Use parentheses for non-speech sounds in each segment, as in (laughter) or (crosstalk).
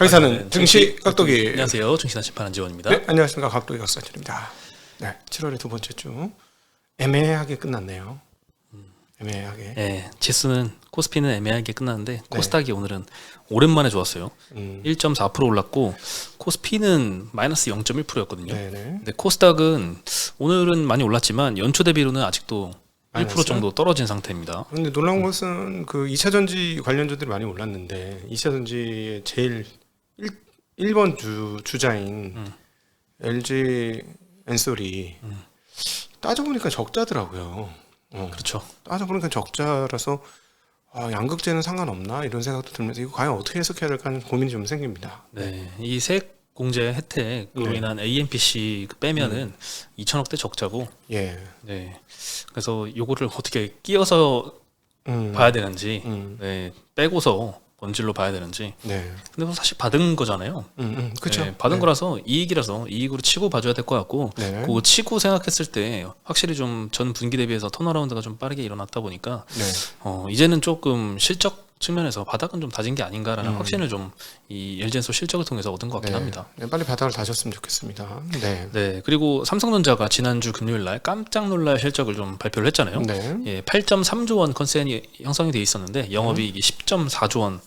강의사는 증시 깍두기. 안녕하세요. 증시나 심판 한지원입니다. 네, 안녕하십니까 각도기 각사철입니다. 네, 7월의 두 번째 주 애매하게 끝났네요. 애매하게. 네, 지수는 코스피는 애매하게 끝났는데 코스닥이 오늘은 오랜만에 좋았어요. 음, 1.4% 올랐고 코스피는 마이너스 0.1%였거든요. 네네. 근데 코스닥은 오늘은 많이 올랐지만 연초 대비로는 아직도 1% 마이너스? 정도 떨어진 상태입니다. 그런데 놀라운 것은 그 2차 전지 관련주들이 많이 올랐는데 2차 전지의 제일 1, 1번 주 주자인 음. LG 엔솔이 따져보니까 적자더라고요. 어, 그렇죠. 따져보니까 적자라서 아, 양극재는 상관없나 이런 생각도 들면서 이거 과연 어떻게 해석해야 될까 하는 고민이 좀 생깁니다. 네, 이 세액 공제 혜택으로 네. 인한 AMPC 빼면은 2천억대 적자고, 예. 네, 그래서 요거를 어떻게 끼워서 음, 봐야 되는지, 음, 네, 빼고서 본질로 봐야 되는지. 네. 근데 뭐 사실 받은 거잖아요. 음, 음, 그렇죠. 네, 받은 네. 거라서 이익이라서 이익으로 치고 봐줘야 될 것 같고, 네. 그거 치고 생각했을 때 확실히 좀 전 분기 대비해서 턴어라운드가 좀 빠르게 일어났다 보니까 네. 어, 이제는 조금 실적 측면에서 바닥은 좀 다진 게 아닌가라는 음. 확신을 좀 이 LG엔소 실적을 통해서 얻은 것 같긴 네. 합니다. 네, 빨리 바닥을 다셨으면 좋겠습니다. 네. 네, 그리고 삼성전자가 지난주 금요일 날 깜짝 놀랄 실적을 좀 발표를 했잖아요. 네. 예, 8.3조 원 컨센이 형성이 돼 있었는데 영업이익이 10.4조 원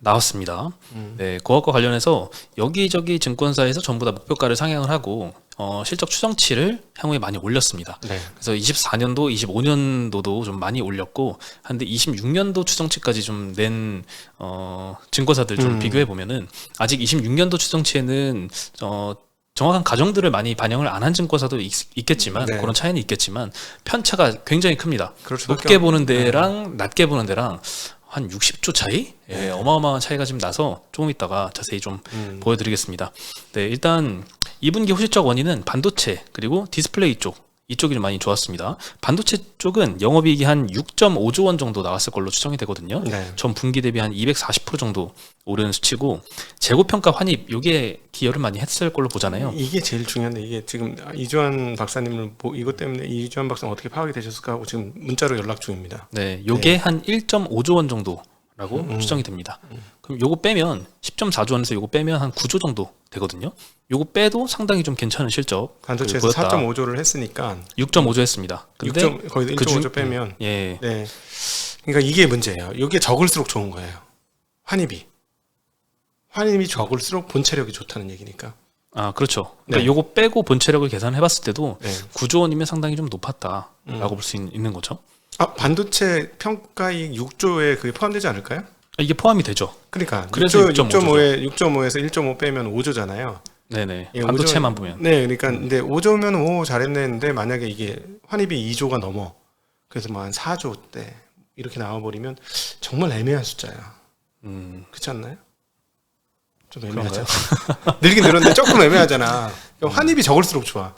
나왔습니다. 음. 네, 그것과 관련해서 여기저기 증권사에서 전부 다 목표가를 상향을 하고 어, 실적 추정치를 향후에 많이 올렸습니다. 네. 그래서 24년도, 25년도도 좀 많이 올렸고 한데 26년도 추정치까지 좀 낸 어, 증권사들 좀 음. 비교해 보면은 아직 26년도 추정치에는 어, 정확한 가정들을 많이 반영을 안 한 증권사도 있, 겠지만 네. 그런 차이는 있겠지만 편차가 굉장히 큽니다. 높게 없- 보는 데랑 낮게 보는 데랑 한 60조 차이? 예, 네. 어마어마한 차이가 지금 나서 조금 있다가 자세히 좀 음. 보여드리겠습니다. 네, 일단 2분기 호실적 원인은 반도체 그리고 디스플레이 쪽 이쪽이 좀 많이 좋았습니다. 반도체 쪽은 영업이익이 한 6.5조 원 정도 나왔을 걸로 추정이 되거든요. 네. 전 분기 대비 한 240% 정도 오른 수치고 재고 평가 환입 요게 기여를 많이 했을 걸로 보잖아요. 이게 제일 중요한데 이게 지금 이주환 박사님을 보, 이것 때문에 이주환 박사 어떻게 파악이 되셨을까 하고 지금 문자로 연락 중입니다. 네, 요게 한 1.5조 원 정도 라고 음. 추정이 됩니다. 그럼 요거 빼면 10.4조 원에서 요거 빼면 한 9조 정도 되거든요. 요거 빼도 상당히 좀 괜찮은 실적 반도체에서 보였다. 4.5조를 했으니까 6.5조 했습니다. 근데 6점 거의 그 1.5조 중- 빼면 예, 네. 그러니까 이게 문제예요. 이게 적을수록 좋은 거예요. 환입이. 환입이 적을수록 본체력이 좋다는 얘기니까. 아 그렇죠. 그러니까 네. 요거 빼고 본체력을 계산해 봤을 때도 네. 9조 원이면 상당히 좀 높았다라고 음. 볼수 있는 거죠. 아, 반도체 평가익 6조에 그게 포함되지 않을까요? 아, 이게 포함이 되죠. 그러니까 그래서 6조, 6.5 죠. 6.5에 6.5에서 1.5 빼면 5조잖아요. 네네. 예, 반도체만 5조 보면. 네, 그러니까 근데 5조면 오 잘했네 했는데 만약에 이게 환입이 2조가 넘어. 그래서 뭐 한 4조 때 이렇게 나와 버리면 정말 애매한 숫자야. 음, 그렇지 않나요? 좀 애매하죠. (laughs) 늘긴 늘었는데 조금 애매하잖아. 그러니까 (laughs) 환입이 적을수록 좋아.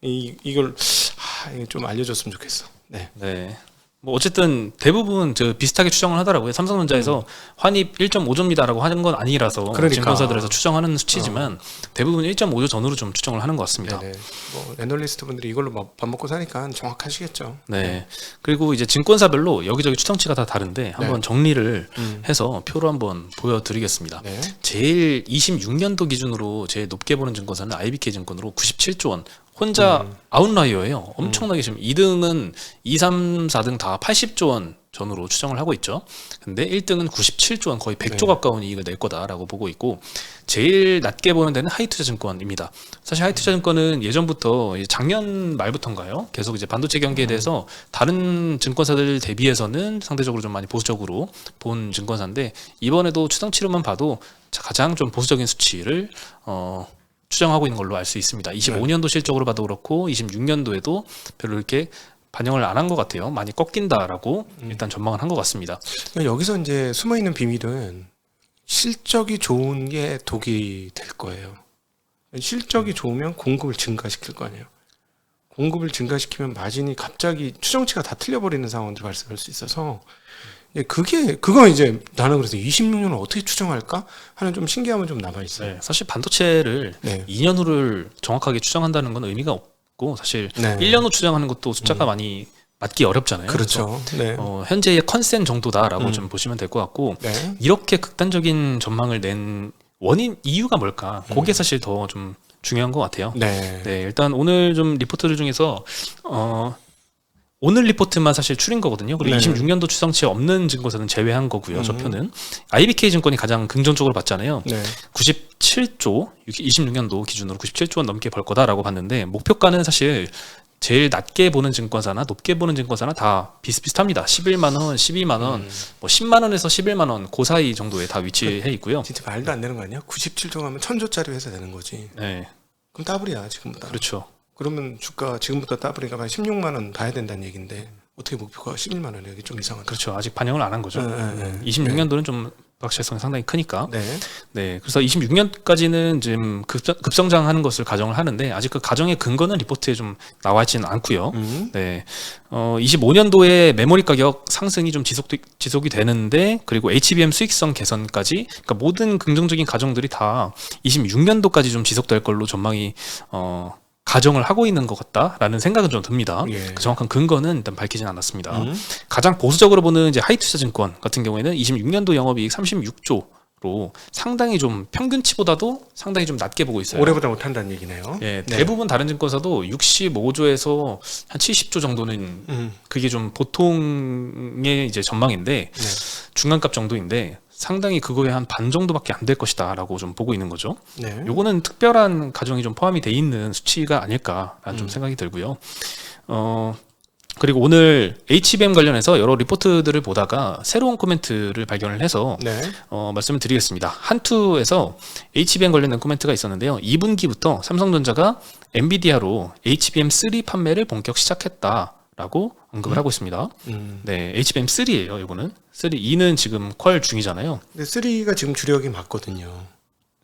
이 이걸 아, 좀 알려줬으면 좋겠어. 네. 네. 뭐 어쨌든 대부분 저 비슷하게 추정을 하더라고요. 삼성전자에서 환입 1.5조입니다라고 하는 건 아니라서 음. 그러니까. 증권사들에서 추정하는 수치지만 대부분 1.5조 전후로 좀 추정을 하는 것 같습니다. 네네. 뭐 애널리스트 분들이 이걸로 막 밥 먹고 사니까 정확하시겠죠. 네. 그리고 이제 증권사별로 여기저기 추정치가 다 다른데 한번 정리를 음. 해서 표로 한번 보여드리겠습니다. 네. 제일 26년도 기준으로 제일 높게 보는 증권사는 IBK 증권으로 97조 원. 혼자 음. 아웃라이어예요. 엄청나게 지금 2등은 2, 3, 4등 다 80조 원 전후로 추정을 하고 있죠. 근데 1등은 97조 원 거의 100조 네. 가까운 이익을 낼 거다라고 보고 있고 제일 낮게 보는 데는 하이투자증권입니다. 사실 하이투자증권은 예전부터 작년 말부터인가요? 계속 이제 반도체 경기에 대해서 다른 증권사들 대비해서는 상대적으로 좀 많이 보수적으로 본 증권사인데 이번에도 추정치로만 봐도 자- 가장 좀 보수적인 수치를 어 추정하고 있는 걸로 알 수 있습니다. 25년도 실적으로 봐도 그렇고 26년도에도 별로 이렇게 반영을 안 한 것 같아요. 많이 꺾인다라고 일단 전망을 한 것 같습니다. 그러니까 여기서 이제 숨어 있는 비밀은 실적이 좋은 게 독이 될 거예요. 실적이 좋으면 공급을 증가시킬 거 아니에요. 공급을 증가시키면 마진이 갑자기 추정치가 다 틀려버리는 상황들이 발생할 수 있어서 예, 그게 그거 이제 나는 그래서 26년을 어떻게 추정할까 하는 좀 신기함은 좀 남아 있어요. 네, 사실 반도체를 네. 2년 후를 정확하게 추정한다는 건 의미가 없고 사실 네. 1년 후 추정하는 것도 숫자가 많이 맞기 어렵잖아요. 그렇죠. 네. 어, 현재의 컨센 정도다라고 음. 좀 보시면 될 것 같고 네. 이렇게 극단적인 전망을 낸 원인 이유가 뭘까? 그게 사실 더 좀 중요한 것 같아요. 네. 네, 일단 오늘 좀 리포트들 중에서 어 오늘 리포트만 사실 추린 거거든요. 그리고 네. 26년도 추정치에 없는 증거사는 제외한 거고요. 저 음. 표는 IBK 증권이 가장 긍정적으로 봤잖아요. 네. 97조 26년도 기준으로 97조 원 넘게 벌 거다라고 봤는데 목표가는 사실 제일 낮게 보는 증권사나 높게 보는 증권사나 다 비슷비슷합니다. 11만 원, 12만 원, 음. 뭐 10만 원에서 11만 원, 그 사이 정도에 다 위치해 있고요. 진짜 말도 안 되는 거 아니야? 97조 하면 1000조짜리 회사 되는 거지. 네, 그럼 더블이야 지금보다. 그렇죠. 그러면 주가 지금부터 한 16만 원 봐야 된다는 얘긴데 어떻게 목표가 11만 원이야? 이게 좀 이상하다. 그렇죠. 아직 반영을 안 한 거죠. 네, 네, 네. 26년도는 좀 불확실성이 상당히 크니까. 네. 네, 그래서 26년까지는 지금 급성, 급성 장하는 것을 가정을 하는데 아직 그 가정의 근거는 리포트에 좀 나와 있지는 않고요. 음. 네, 어, 25년도에 메모리 가격 상승이 좀 지속 지속이 되는데 그리고 HBM 수익성 개선까지 그러니까 모든 긍정적인 가정들이 다 26년도까지 좀 지속될 걸로 전망이 어, 가정을 하고 있는 것 같다라는 생각은 좀 듭니다. 예. 그 정확한 근거는 일단 밝히진 않았습니다. 음. 가장 보수적으로 보는 이제 하이투자증권 같은 경우에는 26년도 영업이익 36조 로 상당히 좀 평균치보다도 상당히 좀 낮게 보고 있어요. 올해보다 못한다는 얘기네요. 예, 네. 대부분 다른 증권사도 65조에서 한 70조 정도는 음. 그게 좀 보통의 이제 전망인데 네. 중간값 정도인데 상당히 그거에 한 반 정도밖에 안 될 것이다라고 좀 보고 있는 거죠. 네. 요거는 특별한 가정이 좀 포함이 돼 있는 수치가 아닐까라는 좀 음. 생각이 들고요. 어 그리고 오늘 HBM 관련해서 여러 리포트들을 보다가 새로운 코멘트를 발견을 해서 네. 어, 말씀을 드리겠습니다. 한투에서 HBM 관련된 코멘트가 있었는데요. 2분기부터 삼성전자가 엔비디아로 HBM3 판매를 본격 시작했다 라고 언급을 하고 있습니다. 음. 네, HBM3예요. 이거는 3, 2는 지금 퀄 중이잖아요. 근데 3가 지금 주력이 맞거든요.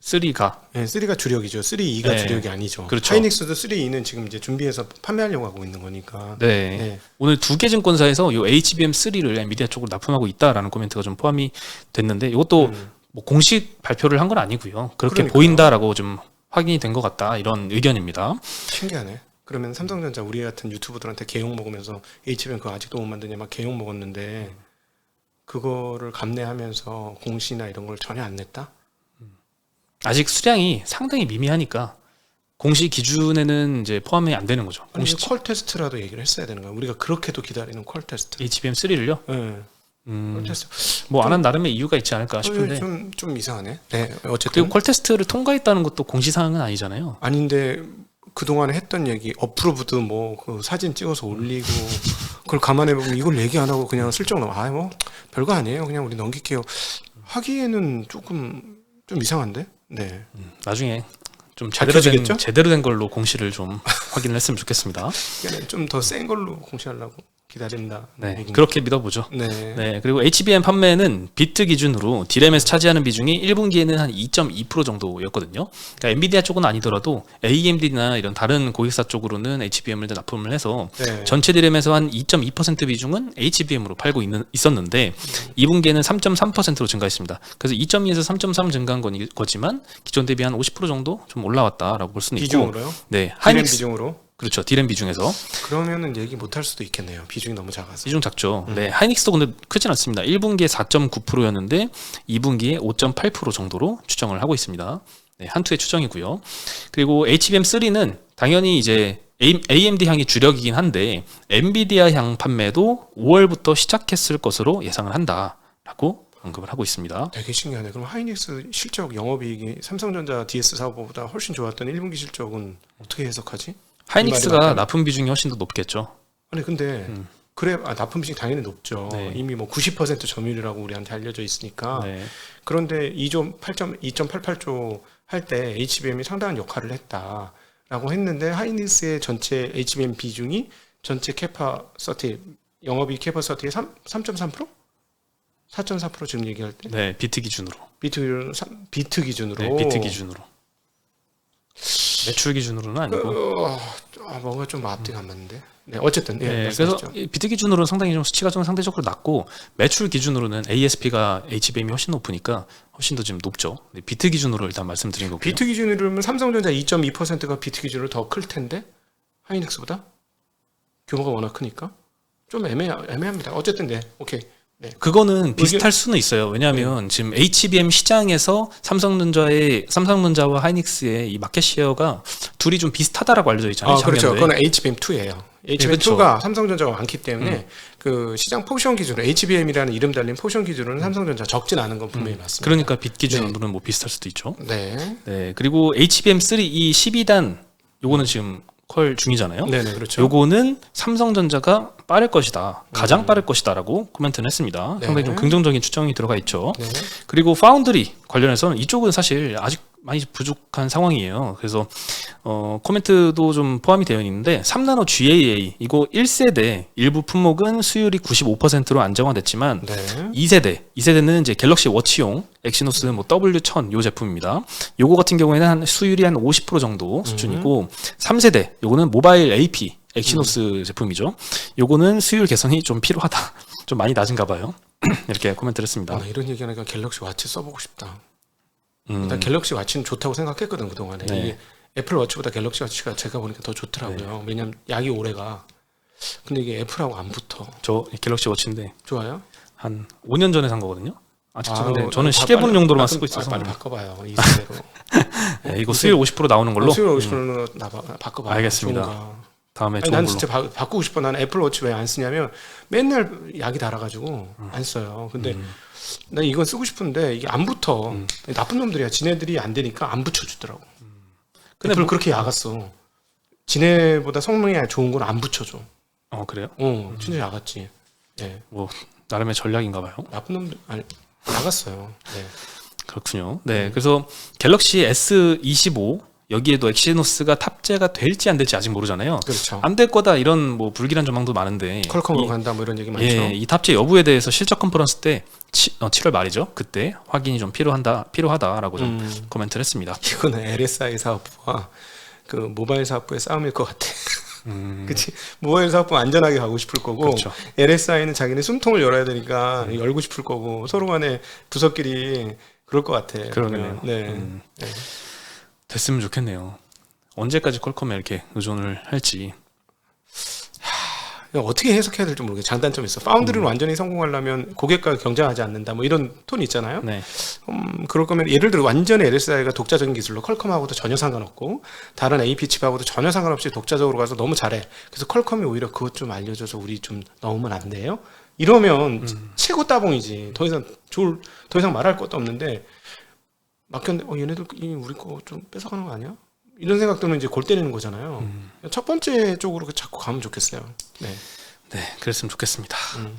3가 네, 3가 주력이죠. 3, 2가 네. 주력이 아니죠. 그렇죠. 하이닉스도 3, 2는 지금 이제 준비해서 판매하려고 하고 있는 거니까. 네. 네. 오늘 두 개 증권사에서 이 HBM3를 엔비디아 쪽으로 납품하고 있다라는 코멘트가 좀 포함이 됐는데 이것도 음. 뭐 공식 발표를 한 건 아니고요. 그렇게 그러니까요. 보인다라고 좀 확인이 된 것 같다 이런 의견입니다. 신기하네. 그러면 삼성전자 우리 같은 유튜브들한테 개욕 먹으면서 HBM 그거 아직도 못 만드냐 막 개욕 먹었는데 그거를 감내하면서 공시나 이런 걸 전혀 안 냈다? 아직 수량이 상당히 미미하니까 공식 기준에는 이제 포함이 안 되는 거죠. 공식 퀄 테스트라도 얘기를 했어야 되는 거야. 우리가 그렇게도 기다리는 퀄 테스트. HBM3를요. 네. 음, 퀄 테스트. 뭐안 한 나름의 이유가 있지 않을까 싶은데. 좀, 좀 이상하네. 네. 어쨌든 그리고 퀄 테스트를 통과했다는 것도 공시 사항은 아니잖아요. 아닌데 그동안에 했던 얘기 어프로브드 뭐그 사진 찍어서 올리고 그걸 감안해 보면 이걸 얘기 안 하고 그냥 슬쩍 넘어. 아뭐 별거 아니에요. 그냥 우리 넘길게요. 하기에는 조금 좀 이상한데? 네. 음, 나중에 좀 제대로 된 밝혀지겠죠? 제대로 된 걸로 공시를 좀 확인을 했으면 좋겠습니다. (laughs) 좀 더 센 걸로 공시하려고 기다린다 네, 얘기인데. 그렇게 믿어보죠. 네. 네, 그리고 HBM 판매는 비트 기준으로 디램에서 차지하는 비중이 1분기에는 한 2.2% 정도였거든요. 그러니까 엔비디아 쪽은 아니더라도 AMD나 이런 다른 고객사 쪽으로는 HBM을 납품을 해서 네. 전체 디램에서 한 2.2% 비중은 HBM으로 팔고 있는, 있었는데 2분기에는 3.3%로 증가했습니다. 그래서 2.2에서 3.3 증가한 건 거지만 기존 대비 한 50% 정도 좀 올라왔다라고 볼 수는 있고 비중으로요? 네, 디램 하이닉스 비중으로? 그렇죠. 디램 비중에서 그러면은 얘기 못 할 수도 있겠네요. 비중이 너무 작아서. 비중 작죠. 음. 네, 하이닉스도 근데 크진 않습니다. 1분기에 4.9%였는데 2분기에 5.8% 정도로 추정을 하고 있습니다. 네, 한투의 추정이고요. 그리고 HBM3는 당연히 이제 AMD 향이 주력이긴 한데 엔비디아 향 판매도 5월부터 시작했을 것으로 예상을 한다라고 언급을 하고 있습니다. 되게 신기하네. 그럼 하이닉스 실적 영업이익이 삼성전자 DS 사업보다 훨씬 좋았던 1분기 실적은 어떻게 해석하지? 하이닉스가. 납품 비중이 훨씬 더 높겠죠. 아니 근데 음. 그래 아, 납품 비중 당연히 높죠. 네. 이미 뭐 90% 점유율이라고 우리한테 알려져 있으니까. 네. 그런데 2조 8점 2.88조 할 때 HBM이 상당한 역할을 했다라고 했는데 하이닉스의 전체 HBM 비중이 전체 캐파 서티 영업이 캐파 서티의 3 3.3%? 4.4% 지금 얘기할 때 네, 비트 기준으로. 비트 기준으로 삼- 비트 기준으로 네, 비트 기준으로. 매출 기준으로는 아니고. 어, 아, 뭔가 좀 앞뒤가 안 맞는데. 네, 어쨌든 예, 네, 그래서 말씀하시죠. 이 비트 기준으로는 상당히 좀 수치가 좀 상대적으로 낮고 매출 기준으로는 ASP가 HBM이 훨씬 높으니까 훨씬 더 지금 높죠. 네, 비트 기준으로 일단 말씀드린 거고요. 비트 기준으로는 삼성전자 2.2%가 비트 기준으로 더 클 텐데 하이닉스보다 규모가 워낙 크니까 좀 애매 애매합니다. 어쨌든 네, 오케이 그거는 비슷할 수는 있어요. 왜냐하면 네. 지금 HBM 시장에서 삼성전자의 삼성전자와 하이닉스의 이 마켓 시어가 둘이 좀 비슷하다라고 알려져 있잖아요. 아, 그렇죠. 작년도에. 그건 HBM2예요. 그렇죠. HBM2가 삼성전자가 많기 때문에 그 시장 포션 기준으로 HBM이라는 이름 달린 포션 기준으로는 삼성전자 적진 않은 건 분명히 맞습니다. 그러니까 빚 기준으로는 뭐 비슷할 수도 있죠. 네. 네. 그리고 HBM3 이 12단 요거는 지금 컬 중이잖아요. 네네 그렇죠. 요거는 삼성전자가 빠를 것이다. 가장 빠를 것이다라고 코멘트는 했습니다. 네. 상당히 좀 긍정적인 추정이 들어가 있죠. 네. 그리고 파운드리 관련해서는 이쪽은 사실 아직 많이 부족한 상황이에요. 그래서 어, 코멘트도 좀 포함이 되어 있는데 3나노 GAA 이거 1세대 일부 품목은 수율이 95%로 안정화됐지만 네. 2세대, 2세대는 이제 갤럭시 워치용 엑시노스 뭐 W1000 요 제품입니다. 요거 같은 경우에는 한 수율이 한 50% 정도 수준이고 3세대 요거는 모바일 AP 엑시노스 제품이죠. 요거는 수율 개선이 좀 필요하다. (laughs) 좀 많이 낮은가 봐요. (clears throat) 이렇게 코멘트를 했습니다. 아, 나 이런 얘기하니까 갤럭시 와치 써보고 싶다. 음, 나 갤럭시 와치는 좋다고 생각했거든 그 동안에. 네. 이게 애플 워치보다 갤럭시 와치가 제가 보니까 더 좋더라고요. 왜냐면 약이 오래가. 근데 이게 애플하고 안 붙어. 저 갤럭시 워치인데 좋아요? 한 5년 전에 산 거거든요. 아직 아유, 근데 저는 바- 시계 보는 빨리- 용도로만 아, 쓰고 있어서 빨리 바꿔봐요. 이 (laughs) 세대로. 네, 이거 수율 50% 나오는 걸로 수요 50%로 나 바- 바꿔봐. 알겠습니다. 좋은가. 다음에 아니, 난 걸로. 진짜 바, 바꾸고 싶어. 나는 애플 워치 왜 안 쓰냐면 맨날 약이 달아가지고 음. 안 써요. 근데 난 이건 쓰고 싶은데 이게 안 붙어. 음. 나쁜 놈들이야. 지네들이 안 되니까 안 붙여주더라고. 근데 애플 뭐- 그렇게 약았어. 지네보다 성능이 좋은 건 안 붙여줘. 어 그래요? 어, 음. 진짜 약았지. 예, 뭐 나름의 전략인가 봐요. 나쁜 놈들 아니 나갔어요. 네. 그렇군요. 네, 그래서 갤럭시 S25 여기에도 엑시노스가 탑재가 될지 안 될지 아직 모르잖아요. 그렇죠. 안 될 거다 이런 뭐 불길한 전망도 많은데 퀄컴으로 이, 간다 뭐 이런 얘기 많죠. 예, 이 탑재 여부에 대해서 실적 컨퍼런스 때 치, 어, 7월 말이죠. 그때 확인이 좀 필요한다 필요하다라고 좀 음, 코멘트를 했습니다. 이거는 LSI 사업부와 그 모바일 사업부의 싸움일 것 같아. 음, (laughs) 그치 모바일 사업부 안전하게 가고 싶을 거고 그렇죠. LSI는 자기네 숨통을 열어야 되니까 음. 열고 싶을 거고 서로 간에 부서끼리 그럴 것 같아. 그러네요. 네. 음, 네. 됐으면 좋겠네요. 언제까지 퀄컴에 이렇게 의존을 할지. 어떻게 해석해야 될지 모르겠어. 장단점이 있어. 파운드리는 완전히 성공하려면 고객과 경쟁하지 않는다. 뭐 이런 톤 있잖아요. 네, 음, 그럴 거면 예를 들어 완전히 LSI가 독자적인 기술로 퀄컴하고도 전혀 상관없고 다른 AP 칩하고도 전혀 상관없이 독자적으로 가서 너무 잘해. 그래서 퀄컴이 오히려 그것 좀 알려줘서 우리 좀 넣으면 안 돼요? 이러면 최고 따봉이지. 더 이상 좋을 더 이상 말할 것도 없는데 막혔는데 어 얘네들 이 우리 거 좀 뺏어가는 거 아니야? 이런 생각 들면 이제 골 때리는 거잖아요. 첫 번째 쪽으로 자꾸 가면 좋겠어요. 네. 네, 그랬으면 좋겠습니다. 음.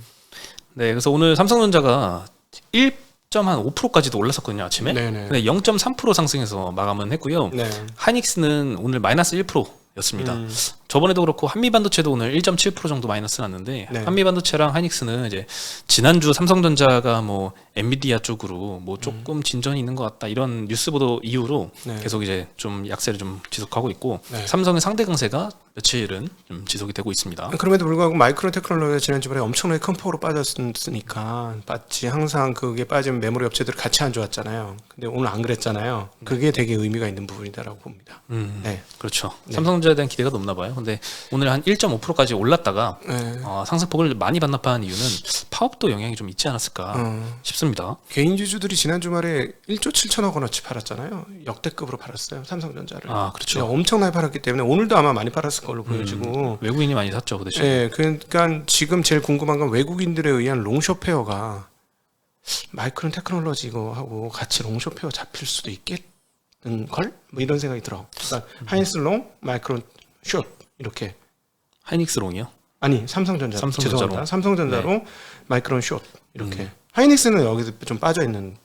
네, 그래서 오늘 삼성전자가 1.5%까지도 올랐었거든요 아침에. 네네. 근데 0.3% 상승해서 마감은 했고요. 네. 하이닉스는 오늘 마이너스 1%였습니다. 음, 저번에도 그렇고 한미반도체도 오늘 1.7% 정도 마이너스 났는데 네. 한미반도체랑 하이닉스는 이제 지난주 삼성전자가 뭐 엔비디아 쪽으로 뭐 조금 진전이 있는 것 같다 이런 뉴스 보도 이후로 네. 계속 이제 좀 약세를 좀 지속하고 있고 네. 삼성의 상대 강세가 며칠은 좀 지속이 되고 있습니다. 그럼에도 불구하고 마이크로 테크놀로지가 지난주말에 엄청나게 큰 폭으로 빠졌으니까 마치 항상 그게 빠진 메모리 업체들 같이 안 좋았잖아요. 근데 오늘 안 그랬잖아요. 그게 되게 의미가 있는 부분이다라고 봅니다. 음, 네. 그렇죠. 네. 삼성전자에 대한 기대가 높나 봐요. 근데 오늘 한 1.5%까지 올랐다가 네. 어, 상승폭을 많이 반납한 이유는 파업도 영향이 좀 있지 않았을까 어, 싶습니다. 개인 주주들이 지난 주말에 1조 7천억 원어치 팔았잖아요. 역대급으로 팔았어요. 삼성전자를. 아, 그렇죠. 네, 엄청나게 팔았기 때문에 오늘도 아마 많이 팔았을 걸로 보여지고. 외국인이 많이 샀죠, 그 대신. 네, 그러니까 지금 제일 궁금한 건 외국인들에 의한 롱쇼페어가 마이크론 테크놀로지 이거 하고 같이 롱쇼페어 잡힐 수도 있겠는 걸? 뭐 이런 생각이 들어. 그러니까 하이닉스 롱, 마이크론 숏 이렇게 하이닉스롱이요. 아니 삼성전자 삼성전자로. 죄송합니다. 삼성전자로 네. 마이크론 숏 이렇게 음. 하이닉스는 여기서 좀 빠져 있는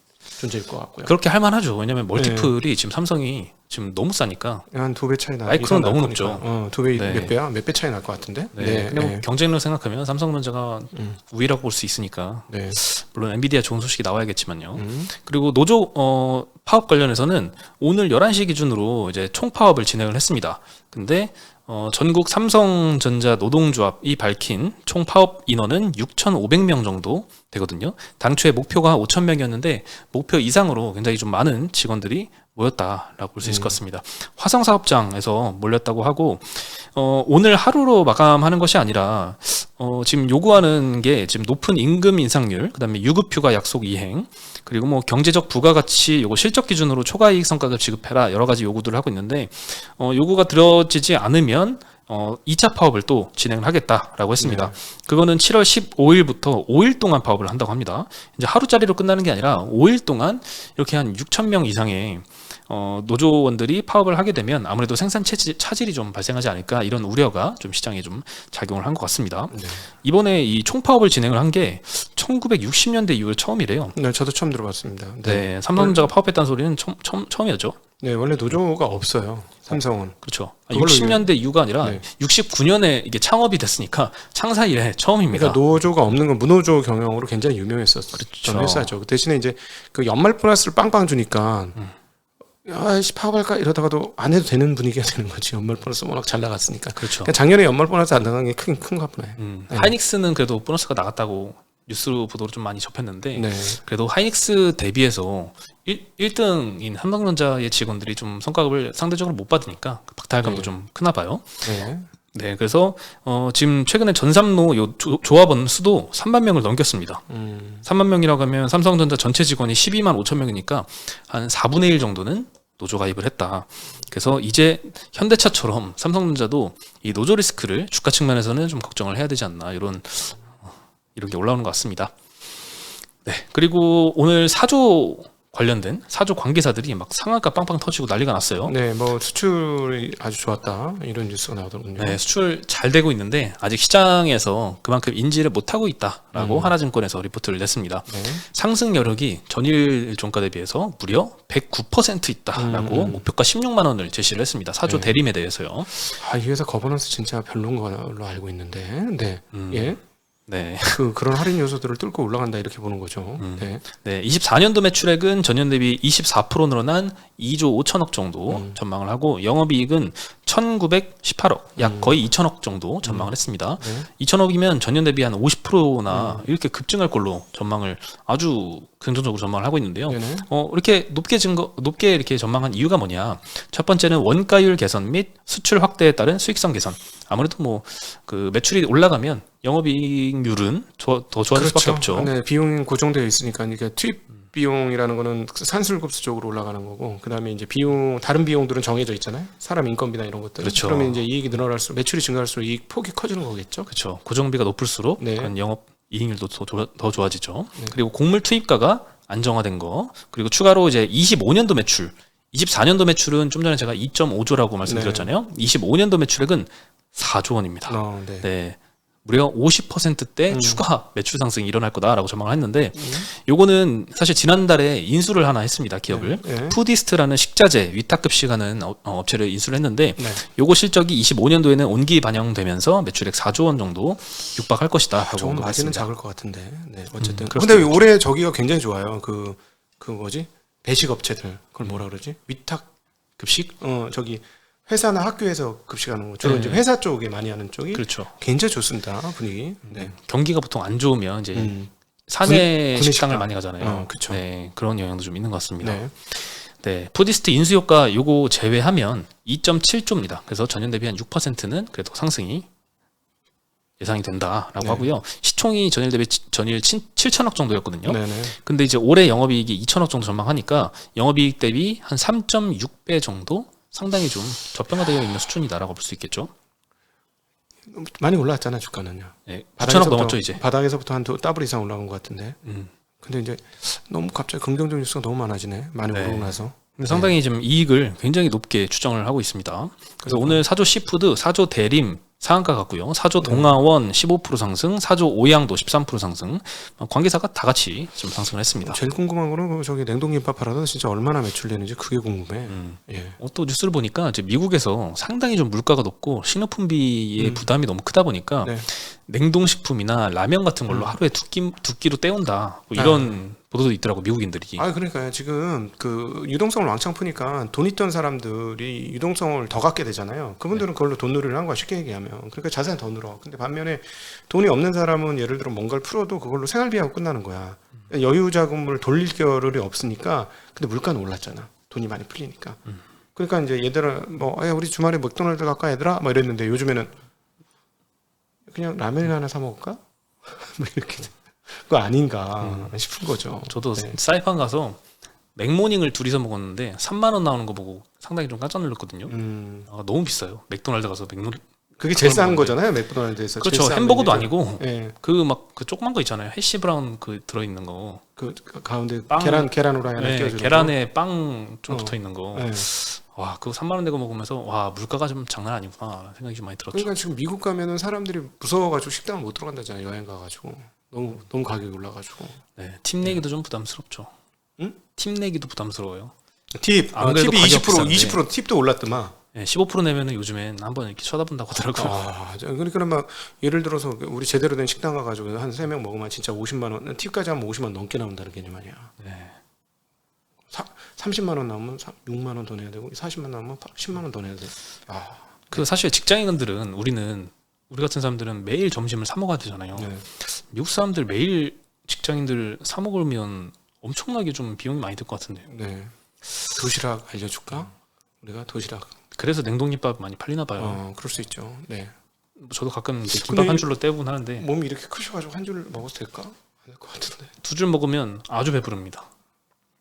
존재일 것 같고요. 그렇게 할 만하죠. 왜냐면 네. 멀티플이 지금 삼성이 지금 너무 싸니까. 한 두 배 차이 나. 마이크론 너무. 높죠. 어, 두배 네. 몇 배야? 몇 배 차이 날 것 같은데? 네. 근데 뭐 경쟁력 생각하면 삼성전자가 음. 우위라고 볼 수 있으니까 네. 물론 엔비디아 좋은 소식이 나와야겠지만요. 음. 그리고 노조 어 파업 관련해서는 오늘 11시 기준으로 이제 총 파업을 진행을 했습니다. 근데 어, 전국 삼성전자 노동조합이 밝힌 총 파업 인원은 6,500명 정도 되거든요. 당초에 목표가 5,000명이었는데 목표 이상으로 굉장히 좀 많은 직원들이 모였다라고 볼 수 있을 것 같습니다. 화성 사업장에서 몰렸다고 하고 어, 오늘 하루로 마감하는 것이 아니라 어, 지금 요구하는 게 지금 높은 임금 인상률, 그다음에 유급휴가 약속 이행, 그리고 뭐 경제적 부가가치 요거 실적 기준으로 초과이익 성과급 지급해라 여러 가지 요구들을 하고 있는데 어, 요구가 들어지지 않으면 어, 2차 파업을 또 진행을 하겠다라고 했습니다. 그거는 7월 15일부터 5일 동안 파업을 한다고 합니다. 이제 하루짜리로 끝나는 게 아니라 5일 동안 이렇게 한 6천 명 이상의 어, 노조원들이 파업을 하게 되면 아무래도 생산 차질, 차질이 좀 발생하지 않을까 이런 우려가 좀 시장에 좀 작용을 한 것 같습니다. 네. 이번에 이 총파업을 진행을 한 게 1960년대 이후에 처음이래요. 네, 저도 처음 들어봤습니다. 네, 삼성전자가 파업했다는 소리는 처음, 처음, 처음이었죠. 네, 원래 노조가 없어요. 삼성은. 그렇죠. 그걸로 60년대 이후가 아니라 네. 69년에 이게 창업이 됐으니까 창사 이래 처음입니다. 그러니까 노조가 없는 건 무노조 경영으로 굉장히 유명했었던 그렇죠. 회사죠. 그 대신에 이제 그 연말 보너스를 빵빵 주니까 음. 아씨 파업할까 이러다가도 안 해도 되는 분위기가 되는 거지. 연말 보너스 워낙 잘 나갔으니까. 그렇죠. 그러니까 작년에 연말 보너스 안 나간 게 크긴 큰가 보네. 음, 네. 하이닉스는 그래도 보너스가 나갔다고 뉴스 보도를 좀 많이 접했는데 네. 그래도 하이닉스 대비해서 1, 1등인 삼성전자의 직원들이 좀 성과급을 상대적으로 못 받으니까 그 박탈감도 네. 좀 크나 봐요. 네. 네, 그래서 어, 지금 최근에 전삼로 요 조, 조합원 수도 3만 명을 넘겼습니다. 음. 3만 명이라고 하면 삼성전자 전체 직원이 12만 5천 명이니까 한 4분의 1 정도는 노조 가입을 했다. 그래서 이제 현대차처럼 삼성전자도 이 노조 리스크를 주가 측면에서는 좀 걱정을 해야 되지 않나 이런 어, 이런 게 올라오는 것 같습니다. 네, 그리고 오늘 사조 관련된 사조 관계사들이 막 상한가 빵빵 터지고 난리가 났어요. 네, 뭐 수출이 아주 좋았다 이런 뉴스가 나오더군요. 네, 수출 잘 되고 있는데 아직 시장에서 그만큼 인지를 못하고 있다라고 음. 하나증권에서 리포트를 냈습니다. 네. 상승 여력이 전일 종가 대비해서 무려 109% 있다라고 음. 목표가 16만 원을 제시를 했습니다. 사조 네. 대림에 대해서요. 아, 이 회사 거버넌스 진짜 별로인 걸로 알고 있는데. 네. 음. 예. 네. 그 그런 할인 요소들을 뚫고 올라간다 이렇게 보는 거죠. 음. 네. 네, 24년도 매출액은 전년 대비 24% 늘어난 2조 5천억 정도 음. 전망을 하고 영업이익은 1,918억, 약 음. 거의 2천억 정도 전망을 했습니다. 네. 2천억이면 전년 대비 한 50%나 음. 이렇게 급증할 걸로 전망을 아주 긍정적으로 전망을 하고 있는데요. 네네. 어, 이렇게 높게 증거, 높게 이렇게 전망한 이유가 뭐냐? 첫 번째는 원가율 개선 및 수출 확대에 따른 수익성 개선. 아무래도 뭐 그 매출이 올라가면 영업이익률은 더, 더 좋아질 수밖에 없죠. 네, 비용이 고정되어 있으니까 이게 투입 비용이라는 거는 산술급수 쪽으로 올라가는 거고 그다음에 이제 비용 다른 비용들은 정해져 있잖아요. 사람 인건비나 이런 것들. 그렇죠. 그러면 이제 이익이 늘어날수록 매출이 증가할수록 이익 폭이 커지는 거겠죠. 그렇죠. 고정비가 높을수록 네. 영업 이익률도 더, 좋아, 더 좋아지죠. 네. 그리고 곡물 투입가가 안정화된 거. 그리고 추가로 이제 25년도 매출. 24년도 매출은 좀 전에 제가 2.5조라고 말씀드렸잖아요. 25년도 매출액은 4조 원입니다. 어, 네. 네. 무려 50%대 음. 추가 매출 상승이 일어날 거다라고 전망을 했는데 음. 요거는 사실 지난달에 인수를 하나 했습니다 기업을 네. 푸디스트라는 식자재 위탁급 시가는 어, 어, 업체를 인수를 했는데 네. 요거 실적이 25년도에는 온기 반영되면서 매출액 4조 원 정도 육박할 것이다 라고 조금 마진은 언급했습니다. 작을 것 같은데. 네. 어쨌든. 음, 근데. 올해 저기가 굉장히 좋아요. 그 그 뭐지? 배식 업체들. 그걸 뭐라 그러지? 위탁 급식 어 저기 회사나 학교에서 급식하는 거 주로 네. 이제 회사 쪽에 많이 하는 쪽이 그렇죠. 굉장히 좋습니다 분위기. 네. 경기가 보통 안 좋으면 이제 음. 사내 구내 식당을 식당. 많이 가잖아요. 어, 그쵸. 네, 그런 영향도 좀 있는 것 같습니다. 네. 네, 푸디스트 인수 효과 요거 제외하면 2.7조입니다. 그래서 전년 대비 한 6%는 그래도 상승이 예상이 된다라고 네. 하고요. 시총이 전일 대비 치- 전일 7천억 정도였거든요. 네네. 근데 이제 올해 영업이익이 2천억 정도 전망하니까 영업이익 대비 한 3.6배 정도 상당히 좀 저평가되어 있는 수준이다라고 볼 수 있겠죠. 많이 올라왔잖아 주가는요. 네, 9천억 바닥에서부터- 넘었죠 이제. 바닥에서부터 한 두- 더블 이상 올라간 것 같은데. 음. 근데 이제 너무 갑자기 긍정적 뉴스가 너무 많아지네. 많이 네. 오르고 나서. 근데 상당히 좀 이익을 굉장히 높게 추정을 하고 있습니다. 그래서 오늘 사조 시푸드, 사조 대림 상한가 같고요. 사조 네. 동아원 15% 상승, 사조 오양도 13% 상승. 어, 관계사가 다 같이 좀 상승을 했습니다. 제일 궁금한 거는 그 저기 냉동김밥 팔아도 진짜 얼마나 매출되는지 그게 궁금해. 음. 예. 어, 또 뉴스를 보니까 이제 미국에서 상당히 좀 물가가 높고 식료품비의 음. 부담이 너무 크다 보니까 네. 냉동식품이나 라면 같은 걸로 음. 하루에 두 끼 두 끼로 때운다. 뭐 이런 보도도 있더라고 미국인들이. 아 그러니까요. 지금 그 유동성을 왕창 푸니까 돈 있던 사람들이 유동성을 더 갖게 되잖아요. 그분들은 그걸로 돈 놀이를 한 거야 쉽게 얘기하면. 그러니까 자산이 더 늘어. 근데 반면에 돈이 없는 사람은 예를 들어 뭔가를 풀어도 그걸로 생활비하고 끝나는 거야. 여유 자금을 돌릴 겨를이 없으니까. 근데 물가는 올랐잖아. 돈이 많이 풀리니까. 그러니까 이제 얘들아 뭐 야, 우리 주말에 맥도날드 갈까 얘들아 뭐 이랬는데 요즘에는 그냥 라면이나 하나 사 먹을까? (laughs) 뭐 이렇게 그 거 아닌가 싶은 거죠. 저도 네. 사이판 가서 맥모닝을 둘이서 먹었는데 3만 원 나오는 거 보고 상당히 좀 깜짝 놀랐거든요. 음. 아, 너무 비싸요. 맥도날드 가서 맥노 그게 제일 싼. 거잖아요 맥도날드에서 그렇죠. 햄버거도. 아니고 예, 그막 그 조그만 거 있잖아요. 해시 브라운 그 들어 있는 거. 그, 그 가운데 빵. 계란 계란 후라이 하나 네, 계란에 빵좀 어. 붙어 있는 거. 거. 예. 와, 그거 3만 원 내고 먹으면서 와, 물가가 좀 장난 아니구나 생각이 좀 많이 들었죠. 그러니까 지금 미국 가면은 사람들이 무서워가지고 식당을 못 들어간다잖아요 여행 가가지고 너무 너무 가격이 올라가지고 네, 팁 내기도 좀 부담스럽죠. 응? 팁 내기도 부담스러워요. 팁안 어, 그래도 팁이 가격 20% 비싼데. 20% 팁도 올랐더만 네, 15% 내면은 요즘엔 한 번 이렇게 쳐다본다고 하더라고요. 아 저- 그러니까 막 예를 들어서 우리 제대로 된 식당 가가지고 한 세 명 먹으면 진짜 50만 원 팁까지 하면 50만 원 넘게 나온다는 개념 아니야 네. 30만 원 나오면 6만 원 더 내야 되고 40만 원 나오면 10만 원 더 내야 돼 아, 그 사실 직장인들은 우리는 우리 같은 사람들은 매일 점심을 사 먹어야 되잖아요. 네. 미국 사람들 매일 직장인들 사 먹으면 엄청나게 좀 비용이 많이 들 것 같은데요. 네. 도시락 알려줄까? 우리가 도시락. 그래서 냉동김밥 많이 팔리나 봐요. 어, 그럴 수 있죠. 네. 뭐 저도 가끔 이제 김밥 한 이- 줄로 때우곤 하는데 몸이 이렇게 크셔가지고 한 줄 먹어도 될까? 안 될 것 같은데. 두 줄 먹으면 아주 배부릅니다.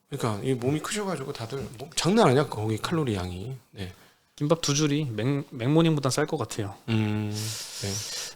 그러니까 이 몸이 크셔가지고 다들 뭐, 장난 아니야 거기 칼로리 양이. 네. 김밥 두 줄이 맥, 맥모닝보다 쌀것 같아요. 음.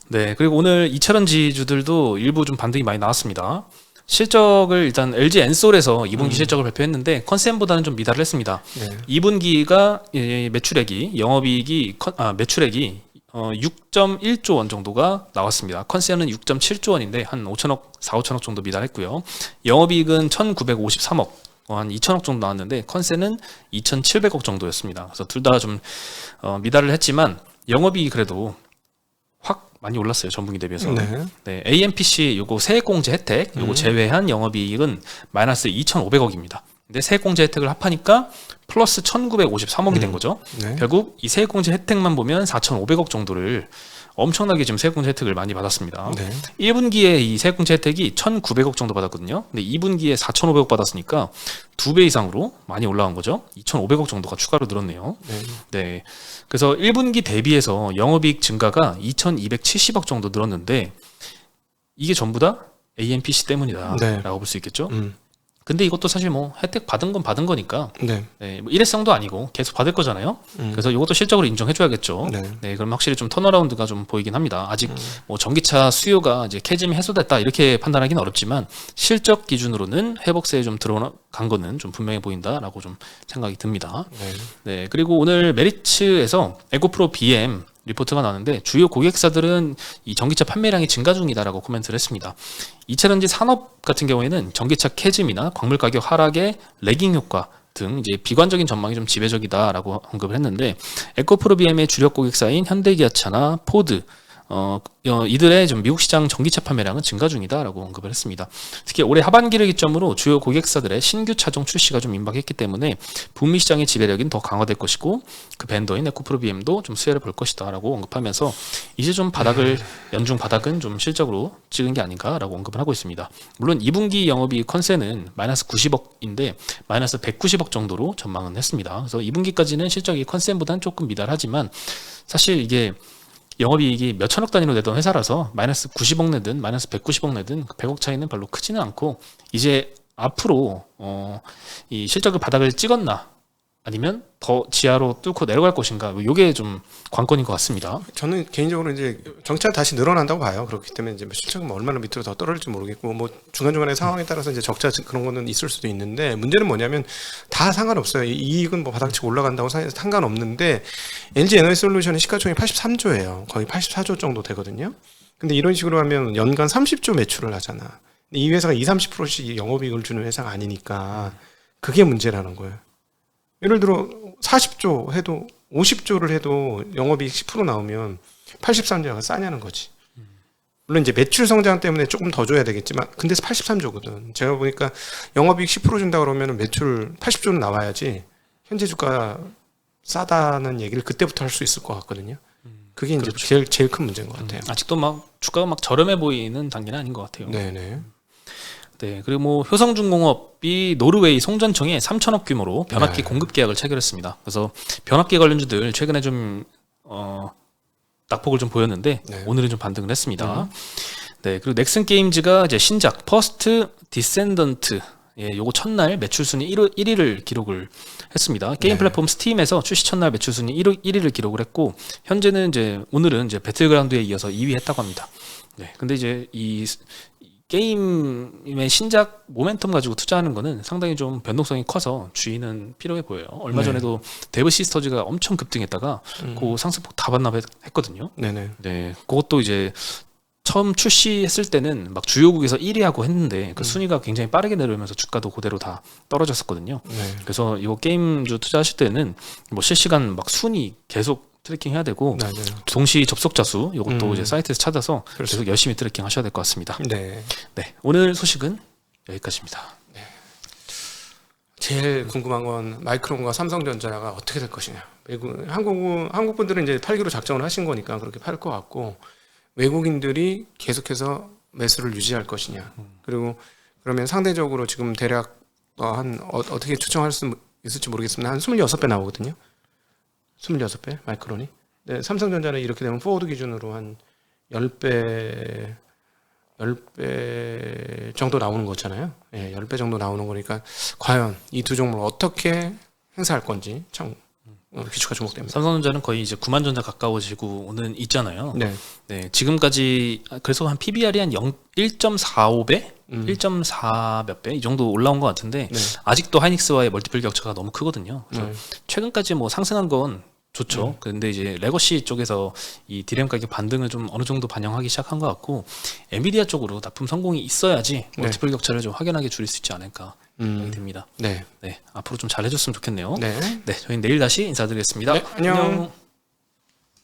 네, 그리고 오늘 이철원 지주들도 일부 좀 반등이 많이 나왔습니다. 실적을 일단 LG 엔솔에서 2분기 음. 실적을 발표했는데 컨센보다는 좀 미달을 했습니다. 네. 2분기가 예, 매출액이 영업이익이 컨- 아, 매출액이 어, 6.1조 원 정도가 나왔습니다. 컨센은 6.7조 원인데 한 5천억, 4, 5천억 정도 미달했고요. 영업이익은 1,953억, 어, 한 2천억 정도 나왔는데 컨센은 2,700억 정도였습니다. 그래서 둘 다좀 어, 미달을 했지만 영업이익이 그래도 확 많이 올랐어요 전분기 대비해서. 네. 네, AMPC 요거 세액공제 혜택 요거 음. 제외한 영업이익은 마이너스 2,500억입니다. 근데 세액공제 혜택을 합하니까 플러스 1,953억이 된 음. 거죠. 네. 결국 이 세액공제 혜택만 보면 4,500억 정도를 엄청나게 지금 세액공제 혜택을 많이 받았습니다. 네. 1분기에 이 세액공제 혜택이 1,900억 정도 받았거든요. 근데 2분기에 4,500억 받았으니까 두 배 이상으로 많이 올라간 거죠. 2,500억 정도가 추가로 늘었네요. 네. 네. 그래서 1분기 대비해서 영업이익 증가가 2,270억 정도 늘었는데 이게 전부 다 AMPC 때문이다라고 네. 볼수 있겠죠. 음. 근데 이것도 사실 뭐 혜택 받은 건 받은 거니까 네. 네, 뭐 일회성도 아니고 계속 받을 거잖아요. 음. 그래서 이것도 실적으로 인정해줘야겠죠. 네. 네, 그럼 확실히 좀 턴어라운드가 좀 보이긴 합니다. 아직 뭐 전기차 수요가 이제 캐짐이 해소됐다 이렇게 판단하기는 어렵지만 실적 기준으로는 회복세에 좀 들어간 거는 좀 분명해 보인다라고 좀 생각이 듭니다. 네. 네, 그리고 오늘 메리츠에서 에코프로 BM 리포트가 나왔는데 주요 고객사들은 이 전기차 판매량이 증가 중이다라고 코멘트를 했습니다. 이차전지 산업 같은 경우에는 전기차 캐즘이나 광물 가격 하락의 레깅 효과 등 이제 비관적인 전망이 좀 지배적이다라고 언급을 했는데 에코프로 BM의 주력 고객사인 현대기아차나 포드 어, 어, 이들의 좀 미국 시장 전기차 판매량은 증가 중이다라고 언급을 했습니다. 특히 올해 하반기를 기점으로 주요 고객사들의 신규 차종 출시가 좀 임박했기 때문에 북미 시장의 지배력은 더 강화될 것이고 그 밴더인 에코프로 BM도 좀 수혜를 볼 것이다라고 언급하면서 이제 좀 바닥을 연중 바닥은 좀 실적으로 찍은 게 아닌가라고 언급을 하고 있습니다. 물론 2분기 영업이익 컨센은 마이너스 90억인데 마이너스 190억 정도로 전망은 했습니다. 그래서 2분기까지는 실적이 컨센보다는 조금 미달하지만 사실 이게 영업이익이 몇 천억 단위로 내던 회사라서 마이너스 90억 내든 마이너스 190억 내든 그 100억 차이는 별로 크지는 않고 이제 앞으로 어, 이 실적의 바닥을 찍었나 아니면 더 지하로 뚫고 내려갈 것인가 이게 좀 관건인 것 같습니다. 저는 개인적으로 이제 정차 다시 늘어난다고 봐요. 그렇기 때문에 이제 뭐 실적이 뭐 얼마나 밑으로 더 떨어질지 모르겠고 뭐 중간 중간에 상황에 따라서 이제 적자 그런 거는 있을 수도 있는데 문제는 뭐냐면 다 상관없어요. 이 이익은 뭐 바닥치고 올라간다고 사- 상관없는데 LG 에너지 솔루션의 시가총이 83조예요. 거의 84조 정도 되거든요. 근데 이런 식으로 하면 연간 30조 매출을 하잖아. 이 회사가 2, 30%씩 영업이익을 주는 회사가 아니니까 그게 문제라는 거예요. 예를 들어 40조 해도 50조를 해도 영업이익 10% 나오면 83조가 싸냐는 거지. 물론 이제 매출 성장 때문에 조금 더 줘야 되겠지만 근데 83조거든. 제가 보니까 영업이익 10% 준다 그러면 매출 80조는 나와야지 현재 주가 싸다는 얘기를 그때부터 할 수 있을 것 같거든요. 그게 이제 제일 제일 큰 문제인 것 같아요. 아직도 막 주가가 막 저렴해 보이는 단계는 아닌 것 같아요. 네네. 네, 그리고 뭐 효성중공업이 노르웨이 송전청에 3천억 규모로 변압기 네. 공급 계약을 체결했습니다. 그래서 변압기 관련주들 최근에 좀 어, 낙폭을 좀 보였는데 네. 오늘은 좀 반등을 했습니다. 네, 그리고 넥슨 게임즈가 이제 신작 퍼스트 디센던트 예, 요거 첫날 매출 순위 1위, 1위를 기록을 했습니다. 게임 네. 플랫폼 스팀에서 출시 첫날 매출 순위 1위, 1위를 기록을 했고 현재는 이제 오늘은 이제 배틀그라운드에 이어서 2위 했다고 합니다. 네, 근데 이제 이 게임의 신작 모멘텀 가지고 투자하는 거는 상당히 좀 변동성이 커서 주의는 필요해 보여요. 얼마 네. 전에도 데브 시스터즈가 엄청 급등했다가 음. 그 상승폭 다 반납했거든요. 네네. 네, 그것도 이제 처음 출시했을 때는 막 주요국에서 1위하고 했는데 그 순위가 굉장히 빠르게 내려오면서 주가도 그대로 다 떨어졌었거든요. 네. 그래서 이거 게임주 투자하실 때는 뭐 실시간 막 순위 계속 트래킹 해야 되고 맞아요. 동시 접속자 수 이것도 음. 이제 사이트에서 찾아서 그렇죠. 계속 열심히 트래킹 하셔야 될 것 같습니다. 네. 네, 오늘 소식은 여기까지입니다. 제일 궁금한 건 마이크론과 삼성전자가 어떻게 될 것이냐. 외국 한국 한국 분들은 이제 팔기로 작정을 하신 거니까 그렇게 팔 것 같고 외국인들이 계속해서 매수를 유지할 것이냐. 그리고 그러면 상대적으로 지금 대략 어, 한 어, 어떻게 추정할 수 있을지 모르겠습니다. 한 26배 나오거든요. 26배 마이크론이. 네, 삼성전자는 이렇게 되면 포워드 기준으로 한 10배 10배 정도 나오는 거잖아요. 예, 10배 정도 나오는 거니까 과연 이 두 종목을 어떻게 행사할 건지 참 어, 기초가 주목됩니다. 삼성전자는 거의 이제 9만 전자 가까워지고 오는 있잖아요. 네. 네, 지금까지 그래서 한 PBR이 한 0, 1.45배, 음. 1.4몇 배 이 정도 올라온 것 같은데 네. 아직도 하이닉스와의 멀티플 격차가 너무 크거든요. 그래서 네. 최근까지 뭐 상승한 건 좋죠. 음. 근데 이제 레거시 쪽에서 이 디램 가격 반등을 좀 어느 정도 반영하기 시작한 것 같고 엔비디아 쪽으로 납품 성공이 있어야지 네. 멀티플 격차를 좀 확연하게 줄일 수 있지 않을까 음. 듭니다. 네. 네, 앞으로 좀 잘해줬으면 좋겠네요. 네. 네, 저희 는 내일 다시 인사드리겠습니다. 네, 안녕.